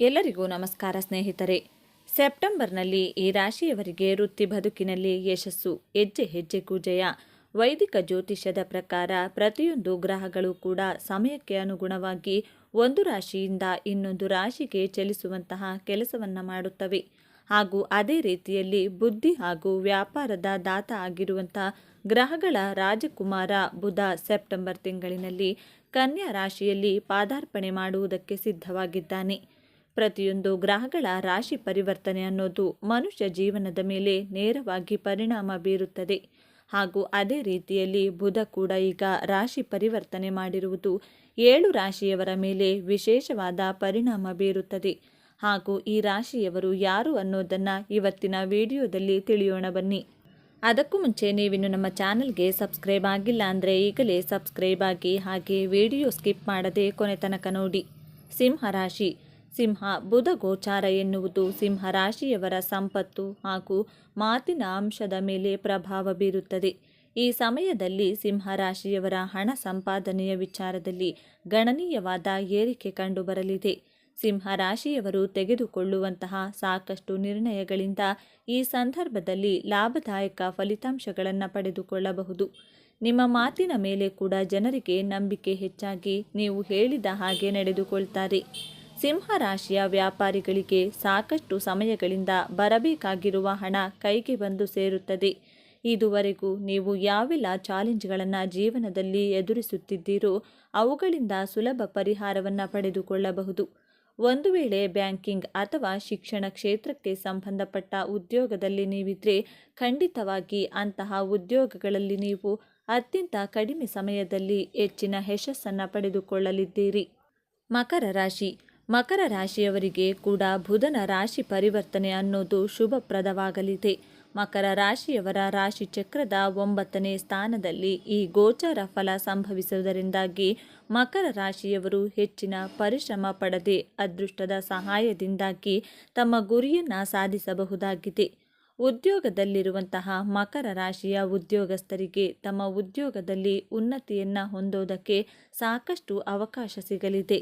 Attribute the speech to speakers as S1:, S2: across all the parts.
S1: ಎಲ್ಲರಿಗೂ ನಮಸ್ಕಾರ ಸ್ನೇಹಿತರೆ. ಸೆಪ್ಟೆಂಬರ್ನಲ್ಲಿ ಈ ರಾಶಿಯವರಿಗೆ ವೃತ್ತಿ ಬದುಕಿನಲ್ಲಿ ಯಶಸ್ಸು, ಹೆಜ್ಜೆ ಹೆಜ್ಜೆಗೂ ಜಯ. ವೈದಿಕ ಜ್ಯೋತಿಷ್ಯದ ಪ್ರಕಾರ ಪ್ರತಿಯೊಂದು ಗ್ರಹಗಳು ಕೂಡ ಸಮಯಕ್ಕೆ ಅನುಗುಣವಾಗಿ ಒಂದು ರಾಶಿಯಿಂದ ಇನ್ನೊಂದು ರಾಶಿಗೆ ಚಲಿಸುವಂತಹ ಕೆಲಸವನ್ನು ಮಾಡುತ್ತವೆ. ಹಾಗೂ ಅದೇ ರೀತಿಯಲ್ಲಿ ಬುದ್ಧಿ ಹಾಗೂ ವ್ಯಾಪಾರದ ದಾತ ಆಗಿರುವಂಥ ಗ್ರಹಗಳ ರಾಜಕುಮಾರ ಬುಧ ಸೆಪ್ಟೆಂಬರ್ ತಿಂಗಳಿನಲ್ಲಿ ಕನ್ಯಾ ರಾಶಿಯಲ್ಲಿ ಪಾದಾರ್ಪಣೆ ಮಾಡುವುದಕ್ಕೆ ಸಿದ್ಧವಾಗಿದ್ದಾನೆ. ಪ್ರತಿಯೊಂದು ಗ್ರಹಗಳ ರಾಶಿ ಪರಿವರ್ತನೆ ಅನ್ನೋದು ಮನುಷ್ಯ ಜೀವನದ ಮೇಲೆ ನೇರವಾಗಿ ಪರಿಣಾಮ ಬೀರುತ್ತದೆ. ಹಾಗೂ ಅದೇ ರೀತಿಯಲ್ಲಿ ಬುಧ ಕೂಡ ಈಗ ರಾಶಿ ಪರಿವರ್ತನೆ ಮಾಡಿರುವುದು ಏಳು ರಾಶಿಯವರ ಮೇಲೆ ವಿಶೇಷವಾದ ಪರಿಣಾಮ ಬೀರುತ್ತದೆ. ಹಾಗೂ ಈ ರಾಶಿಯವರು ಯಾರು ಅನ್ನೋದನ್ನು ಇವತ್ತಿನ ವಿಡಿಯೋದಲ್ಲಿ ತಿಳಿಯೋಣ ಬನ್ನಿ. ಅದಕ್ಕೂ ಮುಂಚೆ ನೀವಿನ್ನು ನಮ್ಮ ಚಾನಲ್ಗೆ ಸಬ್ಸ್ಕ್ರೈಬ್ ಆಗಿಲ್ಲ ಅಂದರೆ ಈಗಲೇ ಸಬ್ಸ್ಕ್ರೈಬ್ ಆಗಿ ಹಾಗೆ ವಿಡಿಯೋ ಸ್ಕಿಪ್ ಮಾಡದೆ ಕೊನೆ ತನಕ ನೋಡಿ. ಸಿಂಹ ರಾಶಿ ಸಿಂಹ ಬುಧ ಗೋಚಾರ ಎನ್ನುವುದು ಸಿಂಹ ರಾಶಿಯವರ ಸಂಪತ್ತು ಹಾಗೂ ಮಾತಿನ ಅಂಶದ ಮೇಲೆ ಪ್ರಭಾವ ಬೀರುತ್ತದೆ. ಈ ಸಮಯದಲ್ಲಿ ಸಿಂಹ ರಾಶಿಯವರ ಹಣ ಸಂಪಾದನೆಯ ವಿಚಾರದಲ್ಲಿ ಗಣನೀಯವಾದ ಏರಿಕೆ ಕಂಡುಬರಲಿದೆ. ಸಿಂಹ ರಾಶಿಯವರು ತೆಗೆದುಕೊಳ್ಳುವಂತಹ ಸಾಕಷ್ಟು ನಿರ್ಣಯಗಳಿಂದ ಈ ಸಂದರ್ಭದಲ್ಲಿ ಲಾಭದಾಯಕ ಫಲಿತಾಂಶಗಳನ್ನು ಪಡೆದುಕೊಳ್ಳಬಹುದು. ನಿಮ್ಮ ಮಾತಿನ ಮೇಲೆ ಕೂಡ ಜನರಿಗೆ ನಂಬಿಕೆ ಹೆಚ್ಚಾಗಿ ನೀವು ಹೇಳಿದ ಹಾಗೆ ನಡೆದುಕೊಳ್ತಾರೆ. ಸಿಂಹ ರಾಶಿಯ ವ್ಯಾಪಾರಿಗಳಿಗೆ ಸಾಕಷ್ಟು ಸಮಯಗಳಿಂದ ಬರಬೇಕಾಗಿರುವ ಹಣ ಕೈಗೆ ಬಂದು ಸೇರುತ್ತದೆ. ಇದುವರೆಗೂ ನೀವು ಯಾವೆಲ್ಲ ಚಾಲೆಂಜ್ಗಳನ್ನು ಜೀವನದಲ್ಲಿ ಎದುರಿಸುತ್ತಿದ್ದೀರೋ ಅವುಗಳಿಂದ ಸುಲಭ ಪರಿಹಾರವನ್ನು ಪಡೆದುಕೊಳ್ಳಬಹುದು. ಒಂದು ವೇಳೆ ಬ್ಯಾಂಕಿಂಗ್ ಅಥವಾ ಶಿಕ್ಷಣ ಕ್ಷೇತ್ರಕ್ಕೆ ಸಂಬಂಧಪಟ್ಟ ಉದ್ಯೋಗದಲ್ಲಿ ನೀವಿದ್ರೆ ಖಂಡಿತವಾಗಿ ಅಂತಹ ಉದ್ಯೋಗಗಳಲ್ಲಿ ನೀವು ಅತ್ಯಂತ ಕಡಿಮೆ ಸಮಯದಲ್ಲಿ ಹೆಚ್ಚಿನ ಯಶಸ್ಸನ್ನು ಪಡೆದುಕೊಳ್ಳಲಿದ್ದೀರಿ. ಮಕರ ರಾಶಿ. ಮಕರ ರಾಶಿಯವರಿಗೆ ಕೂಡ ಬುಧನ ರಾಶಿ ಪರಿವರ್ತನೆ ಅನ್ನೋದು ಶುಭಪ್ರದವಾಗಲಿದೆ. ಮಕರ ರಾಶಿಯವರ ರಾಶಿ ಚಕ್ರದ ಒಂಬತ್ತನೇ ಸ್ಥಾನದಲ್ಲಿ ಈ ಗೋಚರ ಫಲ ಸಂಭವಿಸುವುದರಿಂದಾಗಿ ಮಕರ ರಾಶಿಯವರು ಹೆಚ್ಚಿನ ಪರಿಶ್ರಮ ಪಡದೆ ಅದೃಷ್ಟದ ಸಹಾಯದಿಂದಾಗಿ ತಮ್ಮ ಗುರಿಯನ್ನು ಸಾಧಿಸಬಹುದಾಗಿದೆ. ಉದ್ಯೋಗದಲ್ಲಿರುವಂತಹ ಮಕರ ರಾಶಿಯ ಉದ್ಯೋಗಸ್ಥರಿಗೆ ತಮ್ಮ ಉದ್ಯೋಗದಲ್ಲಿ ಉನ್ನತಿಯನ್ನು ಹೊಂದೋದಕ್ಕೆ ಸಾಕಷ್ಟು ಅವಕಾಶ ಸಿಗಲಿದೆ.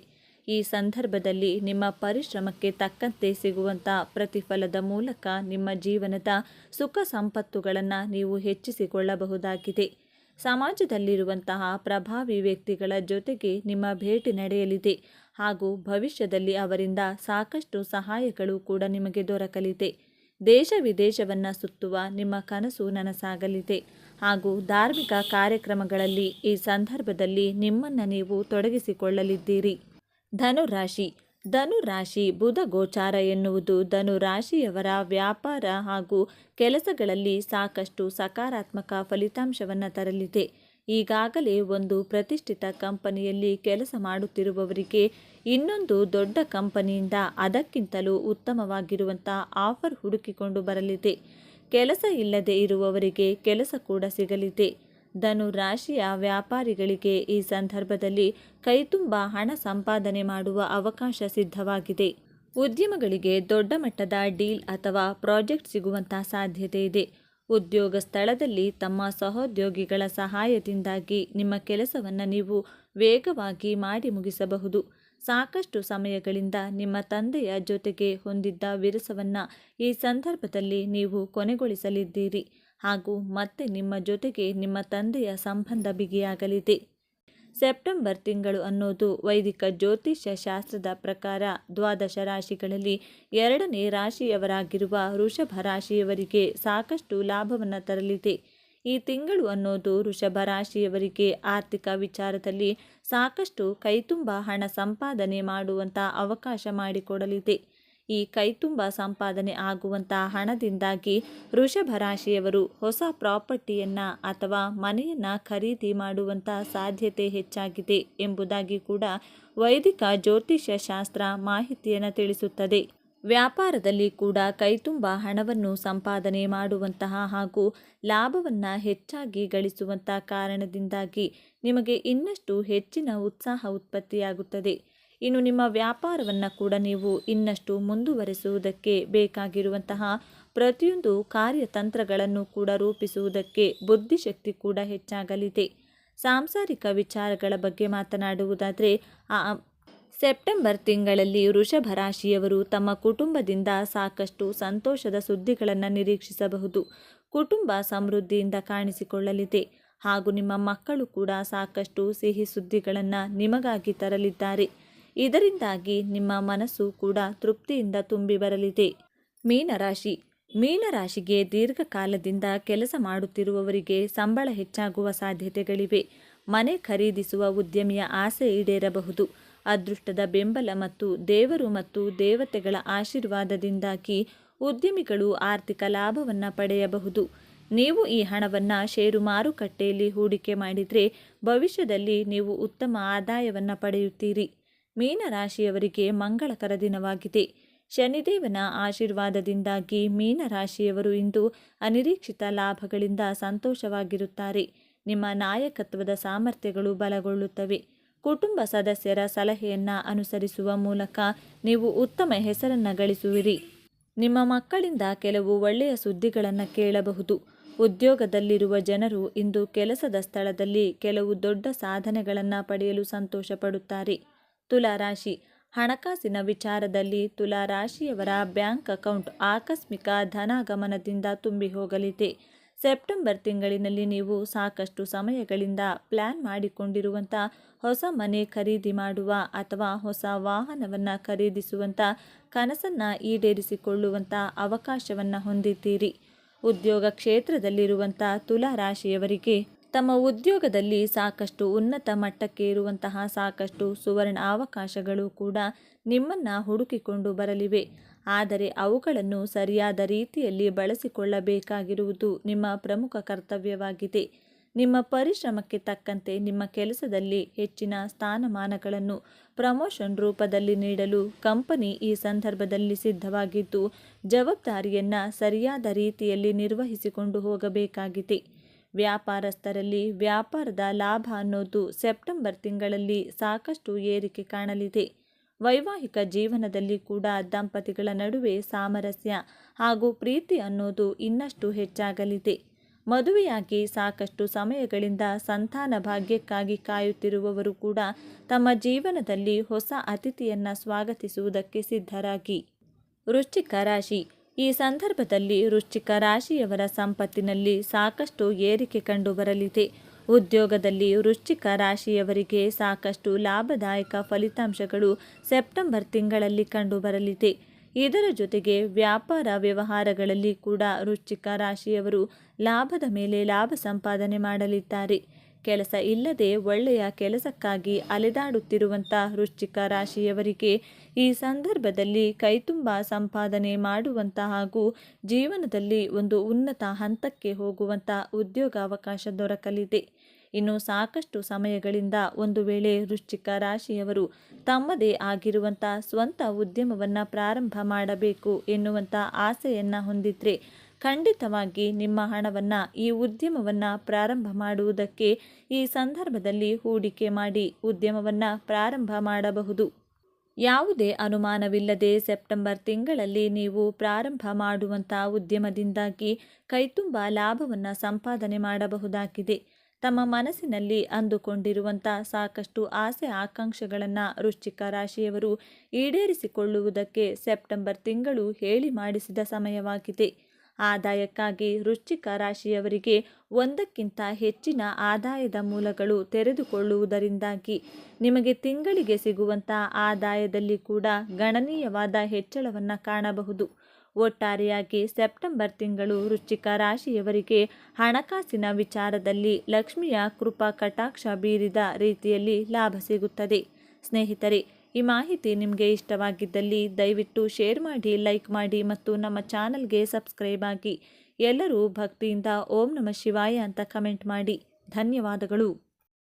S1: ಈ ಸಂದರ್ಭದಲ್ಲಿ ನಿಮ್ಮ ಪರಿಶ್ರಮಕ್ಕೆ ತಕ್ಕಂತೆ ಸಿಗುವಂಥ ಪ್ರತಿಫಲದ ಮೂಲಕ ನಿಮ್ಮ ಜೀವನದ ಸುಖ ಸಂಪತ್ತುಗಳನ್ನು ನೀವು ಹೆಚ್ಚಿಸಿಕೊಳ್ಳಬಹುದಾಗಿದೆ. ಸಮಾಜದಲ್ಲಿರುವಂತಹ ಪ್ರಭಾವಿ ವ್ಯಕ್ತಿಗಳ ಜೊತೆಗೆ ನಿಮ್ಮ ಭೇಟಿ ನಡೆಯಲಿದೆ ಹಾಗೂ ಭವಿಷ್ಯದಲ್ಲಿ ಅವರಿಂದ ಸಾಕಷ್ಟು ಸಹಾಯಗಳು ಕೂಡ ನಿಮಗೆ ದೊರಕಲಿದೆ. ದೇಶ ವಿದೇಶವನ್ನು ಸುತ್ತುವ ನಿಮ್ಮ ಕನಸು ನನಸಾಗಲಿದೆ ಹಾಗೂ ಧಾರ್ಮಿಕ ಕಾರ್ಯಕ್ರಮಗಳಲ್ಲಿ ಈ ಸಂದರ್ಭದಲ್ಲಿ ನಿಮ್ಮನ್ನು ನೀವು ತೊಡಗಿಸಿಕೊಳ್ಳಲಿದ್ದೀರಿ. ಧನುರಾಶಿ. ಧನುರಾಶಿ ಬುಧ ಗೋಚಾರ ಎನ್ನುವುದು ಧನುರಾಶಿಯವರ ವ್ಯಾಪಾರ ಹಾಗೂ ಕೆಲಸಗಳಲ್ಲಿ ಸಾಕಷ್ಟು ಸಕಾರಾತ್ಮಕ ಫಲಿತಾಂಶವನ್ನು ತರಲಿದೆ. ಈಗಾಗಲೇ ಒಂದು ಪ್ರತಿಷ್ಠಿತ ಕಂಪನಿಯಲ್ಲಿ ಕೆಲಸ ಮಾಡುತ್ತಿರುವವರಿಗೆ ಇನ್ನೊಂದು ದೊಡ್ಡ ಕಂಪನಿಯಿಂದ ಅದಕ್ಕಿಂತಲೂ ಉತ್ತಮವಾಗಿರುವಂಥ ಆಫರ್ ಹುಡುಕಿಕೊಂಡು ಬರಲಿದೆ. ಕೆಲಸ ಇಲ್ಲದೆ ಇರುವವರಿಗೆ ಕೆಲಸ ಕೂಡ ಸಿಗಲಿದೆ. ಧನು ರಾಶಿಯ ವ್ಯಾಪಾರಿಗಳಿಗೆ ಈ ಸಂದರ್ಭದಲ್ಲಿ ಕೈತುಂಬ ಹಣ ಸಂಪಾದನೆ ಮಾಡುವ ಅವಕಾಶ ಸಿದ್ಧವಾಗಿದೆ. ಉದ್ಯಮಗಳಿಗೆ ದೊಡ್ಡ ಮಟ್ಟದ ಡೀಲ್ ಅಥವಾ ಪ್ರಾಜೆಕ್ಟ್ ಸಿಗುವಂಥ ಸಾಧ್ಯತೆ ಇದೆ. ಉದ್ಯೋಗ ಸ್ಥಳದಲ್ಲಿ ತಮ್ಮ ಸಹೋದ್ಯೋಗಿಗಳ ಸಹಾಯದಿಂದಾಗಿ ನಿಮ್ಮ ಕೆಲಸವನ್ನು ನೀವು ವೇಗವಾಗಿ ಮಾಡಿ ಮುಗಿಸಬಹುದು. ಸಾಕಷ್ಟು ಸಮಯಗಳಿಂದ ನಿಮ್ಮ ತಂದೆಯ ಜೊತೆಗೆ ಹೊಂದಿದ್ದ ವಿರಸವನ್ನು ಈ ಸಂದರ್ಭದಲ್ಲಿ ನೀವು ಕೊನೆಗೊಳಿಸಲಿದ್ದೀರಿ ಹಾಗೂ ಮತ್ತೆ ನಿಮ್ಮ ಜೊತೆಗೆ ನಿಮ್ಮ ತಂದೆಯ ಸಂಬಂಧ ಬಿಗಿಯಾಗಲಿದೆ. ಸೆಪ್ಟೆಂಬರ್ ತಿಂಗಳು ಅನ್ನೋದು ವೈದಿಕ ಜ್ಯೋತಿಷ್ಯ ಶಾಸ್ತ್ರದ ಪ್ರಕಾರ ದ್ವಾದಶ ರಾಶಿಗಳಲ್ಲಿ ಎರಡನೇ ರಾಶಿಯವರಾಗಿರುವ ವೃಷಭ ರಾಶಿಯವರಿಗೆ ಸಾಕಷ್ಟು ಲಾಭವನ್ನು ತರಲಿದೆ. ಈ ತಿಂಗಳು ಅನ್ನೋದು ವೃಷಭ ರಾಶಿಯವರಿಗೆ ಆರ್ಥಿಕ ವಿಚಾರದಲ್ಲಿ ಸಾಕಷ್ಟು ಕೈತುಂಬ ಹಣ ಸಂಪಾದನೆ ಮಾಡುವಂಥ ಅವಕಾಶ ಮಾಡಿಕೊಡಲಿದೆ. ಈ ಕೈತುಂಬ ಸಂಪಾದನೆ ಆಗುವಂಥ ಹಣದಿಂದಾಗಿ ವೃಷಭ ರಾಶಿಯವರು ಹೊಸ ಪ್ರಾಪರ್ಟಿಯನ್ನು ಅಥವಾ ಮನೆಯನ್ನು ಖರೀದಿ ಮಾಡುವಂಥ ಸಾಧ್ಯತೆ ಹೆಚ್ಚಾಗಿದೆ ಎಂಬುದಾಗಿ ಕೂಡ ವೈದಿಕ ಜ್ಯೋತಿಷ್ಯ ಶಾಸ್ತ್ರ ಮಾಹಿತಿಯನ್ನು ತಿಳಿಸುತ್ತದೆ. ವ್ಯಾಪಾರದಲ್ಲಿ ಕೂಡ ಕೈತುಂಬ ಹಣವನ್ನು ಸಂಪಾದನೆ ಮಾಡುವಂತಹ ಹಾಗೂ ಲಾಭವನ್ನು ಹೆಚ್ಚಾಗಿ ಗಳಿಸುವಂಥ ಕಾರಣದಿಂದಾಗಿ ನಿಮಗೆ ಇನ್ನಷ್ಟು ಹೆಚ್ಚಿನ ಉತ್ಸಾಹ ಉತ್ಪತ್ತಿಯಾಗುತ್ತದೆ. ಇನ್ನು ನಿಮ್ಮ ವ್ಯಾಪಾರವನ್ನು ಕೂಡ ನೀವು ಇನ್ನಷ್ಟು ಮುಂದುವರೆಸುವುದಕ್ಕೆ ಬೇಕಾಗಿರುವಂತಹ ಪ್ರತಿಯೊಂದು ಕಾರ್ಯತಂತ್ರಗಳನ್ನು ಕೂಡ ರೂಪಿಸುವುದಕ್ಕೆ ಬುದ್ಧಿಶಕ್ತಿ ಕೂಡ ಹೆಚ್ಚಾಗಲಿದೆ. ಸಾಂಸಾರಿಕ ವಿಚಾರಗಳ ಬಗ್ಗೆ ಮಾತನಾಡುವುದಾದರೆ ಸೆಪ್ಟೆಂಬರ್ ತಿಂಗಳಲ್ಲಿ ವೃಷಭ ರಾಶಿಯವರು ತಮ್ಮ ಕುಟುಂಬದಿಂದ ಸಾಕಷ್ಟು ಸಂತೋಷದ ಸುದ್ದಿಗಳನ್ನು ನಿರೀಕ್ಷಿಸಬಹುದು. ಕುಟುಂಬ ಸಮೃದ್ಧಿಯಿಂದ ಕಾಣಿಸಿಕೊಳ್ಳಲಿದೆ. ಹಾಗೂ ನಿಮ್ಮ ಮಕ್ಕಳು ಕೂಡ ಸಾಕಷ್ಟು ಸಿಹಿ ಸುದ್ದಿಗಳನ್ನು ನಿಮಗಾಗಿ ತರಲಿದ್ದಾರೆ. ಇದರಿಂದಾಗಿ ನಿಮ್ಮ ಮನಸ್ಸು ಕೂಡ ತೃಪ್ತಿಯಿಂದ ತುಂಬಿ ಬರಲಿದೆ. ಮೀನರಾಶಿ ಮೀನರಾಶಿಗೆ ದೀರ್ಘಕಾಲದಿಂದ ಕೆಲಸ ಮಾಡುತ್ತಿರುವವರಿಗೆ ಸಂಬಳ ಹೆಚ್ಚಾಗುವ ಸಾಧ್ಯತೆಗಳಿವೆ. ಮನೆ ಖರೀದಿಸುವ ಉದ್ಯಮಿಯ ಆಸೆ ಈಡೇರಬಹುದು. ಅದೃಷ್ಟದ ಬೆಂಬಲ ಮತ್ತು ದೇವರು ಮತ್ತು ದೇವತೆಗಳ ಆಶೀರ್ವಾದದಿಂದಾಗಿ ಉದ್ಯಮಿಗಳು ಆರ್ಥಿಕ ಲಾಭವನ್ನು ಪಡೆಯಬಹುದು. ನೀವು ಈ ಹಣವನ್ನು ಷೇರು ಮಾರುಕಟ್ಟೆಯಲ್ಲಿ ಹೂಡಿಕೆ ಮಾಡಿದರೆ ಭವಿಷ್ಯದಲ್ಲಿ ನೀವು ಉತ್ತಮ ಆದಾಯವನ್ನು ಪಡೆಯುತ್ತೀರಿ. ಮೀನರಾಶಿಯವರಿಗೆ ಮಂಗಳಕರ ದಿನವಾಗಿದೆ. ಶನಿದೇವನ ಆಶೀರ್ವಾದದಿಂದಾಗಿ ಮೀನರಾಶಿಯವರು ಇಂದು ಅನಿರೀಕ್ಷಿತ ಲಾಭಗಳಿಂದ ಸಂತೋಷವಾಗಿರುತ್ತಾರೆ. ನಿಮ್ಮ ನಾಯಕತ್ವದ ಸಾಮರ್ಥ್ಯಗಳು ಬಲಗೊಳ್ಳುತ್ತವೆ. ಕುಟುಂಬ ಸದಸ್ಯರ ಸಲಹೆಯನ್ನು ಅನುಸರಿಸುವ ಮೂಲಕ ನೀವು ಉತ್ತಮ ಹೆಸರನ್ನು ಗಳಿಸುವಿರಿ. ನಿಮ್ಮ ಮಕ್ಕಳಿಂದ ಕೆಲವು ಒಳ್ಳೆಯ ಸುದ್ದಿಗಳನ್ನು ಕೇಳಬಹುದು. ಉದ್ಯೋಗದಲ್ಲಿರುವ ಜನರು ಇಂದು ಕೆಲಸದ ಸ್ಥಳದಲ್ಲಿ ಕೆಲವು ದೊಡ್ಡ ಸಾಧನೆಗಳನ್ನು ಪಡೆಯಲು ಸಂತೋಷಪಡುತ್ತಾರೆ. ತುಲಾರಾಶಿ ಹಣಕಾಸಿನ ವಿಚಾರದಲ್ಲಿ ತುಲಾರಾಶಿಯವರ ಬ್ಯಾಂಕ್ ಅಕೌಂಟ್ ಆಕಸ್ಮಿಕ ಧನಾಗಮನದಿಂದ ತುಂಬಿ ಹೋಗಲಿದೆ. ಸೆಪ್ಟೆಂಬರ್ ತಿಂಗಳಿನಲ್ಲಿ ನೀವು ಸಾಕಷ್ಟು ಸಮಯಗಳಿಂದ ಪ್ಲ್ಯಾನ್ ಮಾಡಿಕೊಂಡಿರುವಂಥ ಹೊಸ ಮನೆ ಖರೀದಿ ಮಾಡುವ ಅಥವಾ ಹೊಸ ವಾಹನವನ್ನು ಖರೀದಿಸುವಂಥ ಕನಸನ್ನು ಈಡೇರಿಸಿಕೊಳ್ಳುವಂಥ ಅವಕಾಶವನ್ನು ಹೊಂದಿದ್ದೀರಿ. ಉದ್ಯೋಗ ಕ್ಷೇತ್ರದಲ್ಲಿರುವಂಥ ತುಲಾ ರಾಶಿಯವರಿಗೆ ತಮ್ಮ ಉದ್ಯೋಗದಲ್ಲಿ ಸಾಕಷ್ಟು ಉನ್ನತ ಮಟ್ಟಕ್ಕೆ ಇರುವಂತಹ ಸಾಕಷ್ಟು ಸುವರ್ಣ ಅವಕಾಶಗಳು ಕೂಡ ನಿಮ್ಮನ್ನು ಹುಡುಕಿಕೊಂಡು ಬರಲಿವೆ. ಆದರೆ ಅವುಗಳನ್ನು ಸರಿಯಾದ ರೀತಿಯಲ್ಲಿ ಬಳಸಿಕೊಳ್ಳಬೇಕಾಗಿರುವುದು ನಿಮ್ಮ ಪ್ರಮುಖ ಕರ್ತವ್ಯವಾಗಿದೆ. ನಿಮ್ಮ ಪರಿಶ್ರಮಕ್ಕೆ ತಕ್ಕಂತೆ ನಿಮ್ಮ ಕೆಲಸದಲ್ಲಿ ಹೆಚ್ಚಿನ ಸ್ಥಾನಮಾನಗಳನ್ನು ಪ್ರಮೋಷನ್ ರೂಪದಲ್ಲಿ ನೀಡಲು ಕಂಪನಿ ಈ ಸಂದರ್ಭದಲ್ಲಿ ಸಿದ್ಧವಾಗಿದ್ದು, ಜವಾಬ್ದಾರಿಯನ್ನು ಸರಿಯಾದ ರೀತಿಯಲ್ಲಿ ನಿರ್ವಹಿಸಿಕೊಂಡು ಹೋಗಬೇಕಾಗಿದೆ. ವ್ಯಾಪಾರಸ್ಥರಲ್ಲಿ ವ್ಯಾಪಾರದ ಲಾಭ ಅನ್ನೋದು ಸೆಪ್ಟೆಂಬರ್ ತಿಂಗಳಲ್ಲಿ ಸಾಕಷ್ಟು ಏರಿಕೆ ಕಾಣಲಿದೆ. ವೈವಾಹಿಕ ಜೀವನದಲ್ಲಿ ಕೂಡ ದಂಪತಿಗಳ ನಡುವೆ ಸಾಮರಸ್ಯ ಹಾಗೂ ಪ್ರೀತಿ ಅನ್ನೋದು ಇನ್ನಷ್ಟು ಹೆಚ್ಚಾಗಲಿದೆ. ಮದುವೆಯಾಗಿ ಸಾಕಷ್ಟು ಸಮಯಗಳಿಂದ ಸಂತಾನ ಭಾಗ್ಯಕ್ಕಾಗಿ ಕಾಯುತ್ತಿರುವವರು ಕೂಡ ತಮ್ಮ ಜೀವನದಲ್ಲಿ ಹೊಸ ಅತಿಥಿಯನ್ನು ಸ್ವಾಗತಿಸುವುದಕ್ಕೆ ಸಿದ್ಧರಾಗಿ. ವೃಶ್ಚಿಕ ರಾಶಿ. ಈ ಸಂದರ್ಭದಲ್ಲಿ ವೃಶ್ಚಿಕ ರಾಶಿಯವರ ಸಂಪತ್ತಿನಲ್ಲಿ ಸಾಕಷ್ಟು ಏರಿಕೆ ಕಂಡುಬರಲಿದೆ ಉದ್ಯೋಗದಲ್ಲಿ ವೃಶ್ಚಿಕ ರಾಶಿಯವರಿಗೆ ಸಾಕಷ್ಟು ಲಾಭದಾಯಕ ಫಲಿತಾಂಶಗಳು ಸೆಪ್ಟೆಂಬರ್ ತಿಂಗಳಲ್ಲಿ ಕಂಡುಬರಲಿದೆ. ಇದರ ಜೊತೆಗೆ ವ್ಯಾಪಾರ ವ್ಯವಹಾರಗಳಲ್ಲಿ ಕೂಡ ವೃಶ್ಚಿಕ ರಾಶಿಯವರು ಲಾಭದ ಮೇಲೆ ಲಾಭ ಸಂಪಾದನೆ ಮಾಡಲಿದ್ದಾರೆ. ಕೆಲಸ ಇಲ್ಲದೆ ಒಳ್ಳೆಯ ಕೆಲಸಕ್ಕಾಗಿ ಅಲೆದಾಡುತ್ತಿರುವಂಥ ವೃಶ್ಚಿಕ ರಾಶಿಯವರಿಗೆ ಈ ಸಂದರ್ಭದಲ್ಲಿ ಕೈತುಂಬ ಸಂಪಾದನೆ ಮಾಡುವಂಥ ಹಾಗೂ ಜೀವನದಲ್ಲಿ ಒಂದು ಉನ್ನತ ಹಂತಕ್ಕೆ ಹೋಗುವಂಥ ಉದ್ಯೋಗಾವಕಾಶ ದೊರಕಲಿದೆ. ಇನ್ನು ಸಾಕಷ್ಟು ಸಮಯಗಳಿಂದ ಒಂದು ವೇಳೆ ವೃಶ್ಚಿಕ ರಾಶಿಯವರು ತಮ್ಮದೇ ಆಗಿರುವಂಥ ಸ್ವಂತ ಉದ್ಯಮವನ್ನು ಪ್ರಾರಂಭ ಮಾಡಬೇಕು ಎನ್ನುವಂಥ ಆಸೆಯನ್ನು ಹೊಂದಿದ್ರೆ ಖಂಡಿತವಾಗಿ ನಿಮ್ಮ ಹಣವನ್ನು ಈ ಉದ್ಯಮವನ್ನು ಪ್ರಾರಂಭ ಮಾಡುವುದಕ್ಕೆ ಈ ಸಂದರ್ಭದಲ್ಲಿ ಹೂಡಿಕೆ ಮಾಡಿ ಉದ್ಯಮವನ್ನು ಪ್ರಾರಂಭ ಮಾಡಬಹುದು. ಯಾವುದೇ ಅನುಮಾನವಿಲ್ಲದೆ ಸೆಪ್ಟೆಂಬರ್ ತಿಂಗಳಲ್ಲಿ ನೀವು ಪ್ರಾರಂಭ ಮಾಡುವಂಥ ಉದ್ಯಮದಿಂದಾಗಿ ಕೈತುಂಬ ಲಾಭವನ್ನು ಸಂಪಾದನೆ ಮಾಡಬಹುದಾಗಿದೆ. ತಮ್ಮ ಮನಸ್ಸಿನಲ್ಲಿ ಅಂದುಕೊಂಡಿರುವಂಥ ಸಾಕಷ್ಟು ಆಸೆ ಆಕಾಂಕ್ಷೆಗಳನ್ನು ವೃಶ್ಚಿಕ ರಾಶಿಯವರು ಈಡೇರಿಸಿಕೊಳ್ಳುವುದಕ್ಕೆ ಸೆಪ್ಟೆಂಬರ್ ತಿಂಗಳು ಹೇಳಿ ಮಾಡಿಸಿದ ಸಮಯವಾಗಿದೆ. ಆದಾಯಕ್ಕಾಗಿ ವೃಶ್ಚಿಕ ರಾಶಿಯವರಿಗೆ ಒಂದಕ್ಕಿಂತ ಹೆಚ್ಚಿನ ಆದಾಯದ ಮೂಲಗಳು ತೆರೆದುಕೊಳ್ಳುವುದರಿಂದಾಗಿ ನಿಮಗೆ ತಿಂಗಳಿಗೆ ಸಿಗುವಂಥ ಆದಾಯದಲ್ಲಿ ಕೂಡ ಗಣನೀಯವಾದ ಹೆಚ್ಚಳವನ್ನು ಕಾಣಬಹುದು. ಒಟ್ಟಾರೆಯಾಗಿ ಸೆಪ್ಟೆಂಬರ್ ತಿಂಗಳು ವೃಶ್ಚಿಕ ರಾಶಿಯವರಿಗೆ ಹಣಕಾಸಿನ ವಿಚಾರದಲ್ಲಿ ಲಕ್ಷ್ಮಿಯ ಕೃಪಾ ಕಟಾಕ್ಷ ಬೀರಿದ ರೀತಿಯಲ್ಲಿ ಲಾಭ ಸಿಗುತ್ತದೆ. ಸ್ನೇಹಿತರೆ, ಈ ಮಾಹಿತಿ ನಿಮಗೆ ಇಷ್ಟವಾಗಿದ್ದಲ್ಲಿ ದಯವಿಟ್ಟು ಶೇರ್ ಮಾಡಿ, ಲೈಕ್ ಮಾಡಿ ಮತ್ತು ನಮ್ಮ ಚಾನಲ್ಗೆ ಸಬ್ಸ್ಕ್ರೈಬ್ ಆಗಿ. ಎಲ್ಲರೂ ಭಕ್ತಿಯಿಂದ ಓಂ ನಮ ಶಿವಾಯ ಅಂತ ಕಮೆಂಟ್ ಮಾಡಿ. ಧನ್ಯವಾದಗಳು.